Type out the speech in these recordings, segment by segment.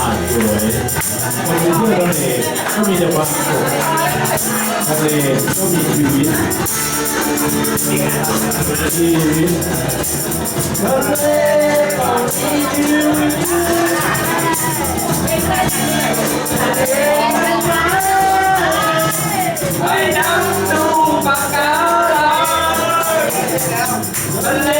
ผ่านสวยมันมีเพื่อนทะเลก็มีแต่ความสุขทะเลก็มีชีวิตชีวิตทะเลก็มีชีวิตไปนั่งดูปากการังทะเล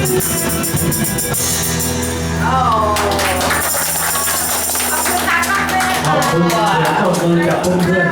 โอ้ขอบคุณมากการังขอบคุณขอบคุณกับเพื่อนๆ